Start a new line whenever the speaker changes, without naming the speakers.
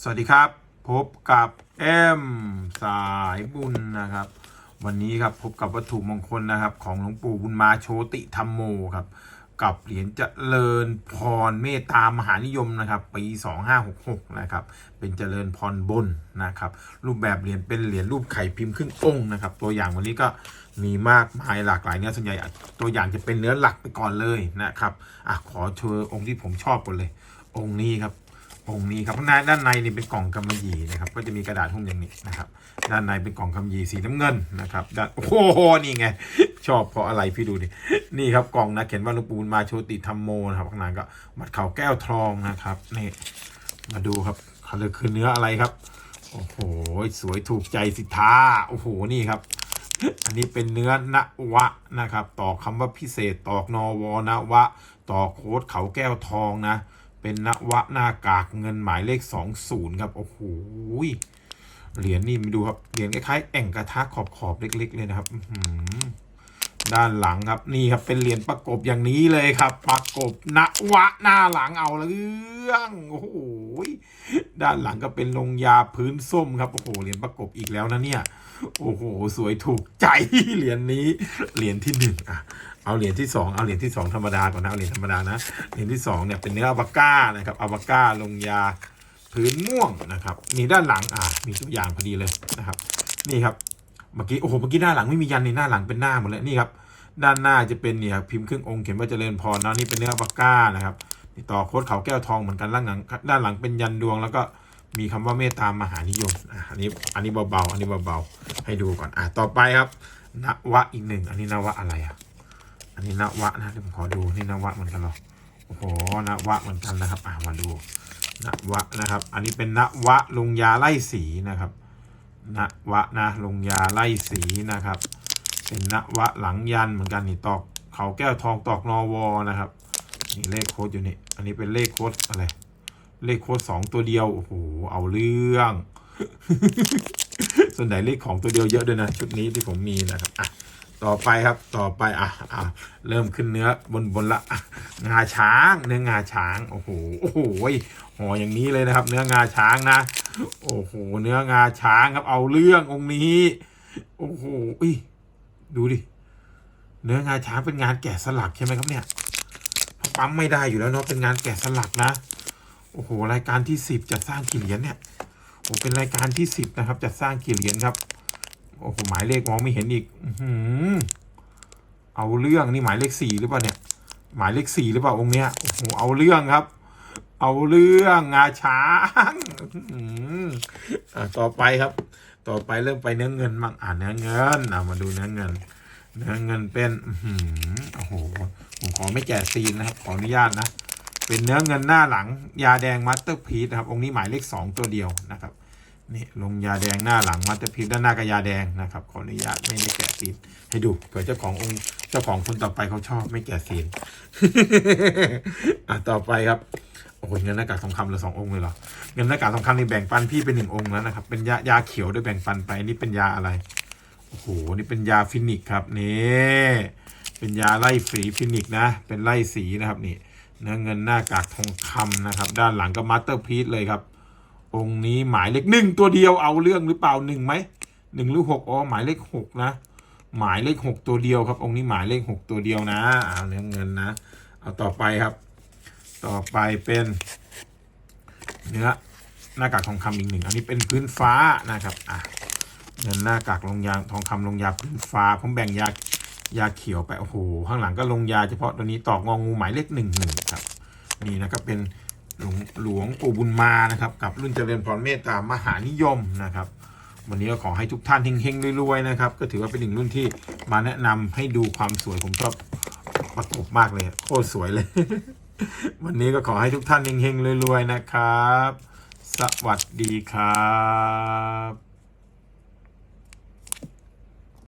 สวัสดีครับ พบกับเอ็มสายบุญนะครับ วันนี้ครับพบกับวัตถุมงคลนะครับ ของหลวงปู่บุญมาโชติธรรมโมครับ กับเหรียญเจริญพรเมตตามหานิยมนะครับปี 2566 นะครับ เป็นเจริญพรบนนะครับ รูปแบบเหรียญเป็นเหรียญรูปไข่พิมพ์ครึ่งองค์นะครับ ตัวอย่างวันนี้ก็มีมากมายหลากหลายเนื้อส่วนใหญ่ตัวอย่างจะเป็นเนื้อหลักไปก่อนเลยนะครับอะขอเชิญองค์ที่ผมชอบก่อนเลย องค์นี้ครับ องค์นี้ครับข้านด้านในนี่เป็นกล่องกำมะหยี่นะครับ ก็จะมีกระดาษหุ้มอย่างนี้นะครับ ด้านในเป็นกล่องกำมะหยี่สีน้ำเงินนะครับด้านโอ้โหนี่ไง ชอบเพราะอะไรพี่ดูดินี่ครับกล่องนะเขียนว่าลวงปู่บุญมาโชติธรรมโมนะครับข้างในก็มัดเขาแก้วทองนะครับนี่มาดูครับเขาเลยคือเนื้ออะไรครับ โอ้โห สวยถูกใจสิทธาโอ้โหนี่ครับ อันนี้เป็นเนื้อนวะนะครับ ต่อกคำว่าพิเศษตอกนอวนวะ ต่อโค้ดเขาแก้วทองนะ เป็นนวะหน้ากากเงินหมายเลขสองศูนย์ครับ โอ้โหเหรียญนี่มาดูครับ เหรียญคล้ายๆแอ่งกระทะขอบๆเล็ก ๆ เลยนะครับด้านหลังครับนี่ครับเป็นเหรียญประกบอย่างนี้เลยครับ ประกบนวะหน้าหลังเอาเรื่องโอ้โห ด้านหลังก็เป็นลงยาพื้นส้มครับ โอ้โห เหรียญประกบอีกแล้วนะเนี่ย โอ้โห สวยถูกใจ เหรียญนี้ เหรียญที่หนึ่งอะ เอาเหรียญที่สองเอาเหรียญที่สองธรรมดาก่อนนะ เอาเหรียญธรรมดานะ เหรียญที่สองเนี่ยเป็นเนื้ออัลปาก้านะครับอัลปาก้าลงยาพื้นม่วงนะครับ นี่ด้านหลัง อะ มีทุกอย่างพอดีเลยนะครับ นี่ครับ เมื่อกี้ โอ้โห เมื่อกี้หน้าหลังไม่มียันในหน้าหลังเป็นหน้าหมดเลย นี่ครับ ด้านหน้าจะเป็นเนี่ยพิมพ์ครึ่งองค์เขียนว่าเจริญพรนะนี่เป็นเนื้ออัลปาก้านะครับ นี่ต่อโค้ดเขาแก้วทองเหมือนกันด้านหลังด้านหลังเป็นยันดวง แล้วก็มีคำว่าเมตตามหานิยมอันนี้อันนี้เบาๆอันนี้เบาๆให้ดูก่อนอะต่อไปครับนวะอีกหนึ่งอันนี้นวะอะไรอะอันนี้นวะนะเดี๋ยวผมขอดูนี่นวะเหมือนกันหรอโอ้โหนวะเหมือนกันนะครับ อะมาดูนวะนะครับ อันนี้เป็นนวะลงยาไล่สีนะครับนวะนะลงยาไล่สีนะครับ เป็นนวะหลังยันเหมือนกันนี่ตอกเขาแก้วทองตอกนอวอนะครับ นี่เลขโค้ดอยู่นี่ อันนี้เป็นเลขโค้ดอะไร เลขโค้ดสองตัวเดียว โอ้โห เอาเรื่อง ส่วนใหญ่เลขของตัวเดียวเยอะด้วยนะ ชุดนี้ที่ผมมีนะครับ อะ ต่อไปครับ ต่อไป อะ อะ เริ่มขึ้นเนื้อบนบนละ งาช้าง เนื้องาช้าง โอ้โห โอ้โหห่ออย่างนี้เลยนะครับ เนื้องาช้างนะ โอ้โห เนื้องาช้างครับ เอาเรื่ององค์นี้ โอ้โหอุ้ยดูดิ เนื้องาช้างเป็นงานแกะสลักใช่ไหมครับเนี่ย ปั๊มไม่ได้อยู่แล้วเนาะเป็นงานแกะสลักนะ โอ้โหรายการที่สิบจะสร้างกี่เหรียญเนี่ยโอ้เป็นรายการที่สิบนะครับจะสร้างกี่เหรียญครับโอ้โหหมายเลขมองไม่เห็นอีกอือเอาเรื่องนี่หมายเลขสี่หรือเปล่าเนี่ย หมายเลขสี่หรือเปล่าองค์เนี้ยโอ้โหเอาเรื่องครับ เอาเรื่องงาช้างอื้อหืออะต่อไปครับ ต่อไปเริ่มไปเนื้อเงินมั่งอ่าเนื้อเงินอะมาดูเนื้อเงิน นื้อเงินเป็นอื้อหือโอ้โหผมขอไม่แกะซีนนะครับ ขออนุญาตนะ เป็นเนื้อเงินหน้าหลัง ยาแดงมัตเตอร์พีซนะครับ องค์นี้หมายเลขสองตัวเดียวนะครับนี่ลงยาแดงหน้าหลังมัตเตอร์พีซด้านหน้ากับยาแดงนะครับ ขออนุญาตไม่ได้แกะซีนให้ดูเผื่อเจ้าขององค์เจ้าของคนต่อไปเขาชอบไม่แกะซีนอะต่อไปครับโอ้โหเงินหน้ากากทองคำเหลือสององค์เลยเหรอเงินหน้ากากทองคำนี่แบ่งปันพี่เป็นหนึ่งองค์แล้วนะครับ เป็นยายาเขียวด้วยแบ่งปันไปนี่เป็นยาอะไร โอ้โหนี่เป็นยาฟินิกครับนี่เป็นยาไล่ฝีฟินิกนะ เป็นไล่สีนะครับนี่เนื้อเงินหน้ากากทองคำนะครับ ด้านหลังก็มาสเตอร์พีซเลยครับ องค์นี้หมายเลขหนึ่งตัวเดียวเอาเรื่องหรือเปล่าหนึ่งไหมหนึ่งหรือหกอ๋อหมายเลขหกนะ หมายเลขหกตัวเดียวครับ องค์นี้หมายเลขหกตัวเดียวนะเอาเนื้อเงินนะ เอาต่อไปครับ ต่อไปเป็น เนื้อหน้ากากทองคำอีกหนึ่งอันนี้เป็นพื้นฟ้านะครับอะ เงินหน้ากากลงยาทองคำลงยาพื้นฟ้าผมแบ่งยายาเขียวไปโอ้โหข้างหลังก็ลงยาเฉพาะตัวนี้ตอกงองูหมายเลขหนึ่งหนึ่งครับ นี่นะครับเป็นหลวงหลวงปู่บุญมานะครับ กับรุ่นเจริญพรเมตตามหานิยมนะครับ วันนี้ก็ขอให้ทุกท่านเฮงๆรวยๆนะครับ ก็ถือว่าเป็นหนึ่งรุ่นที่มาแนะนำให้ดูความสวยผมชอบประกบมากเลยโคตรสวยเลย วันนี้ก็ขอให้ทุกท่านเฮงๆรวยๆนะครับ สวัสดีครับ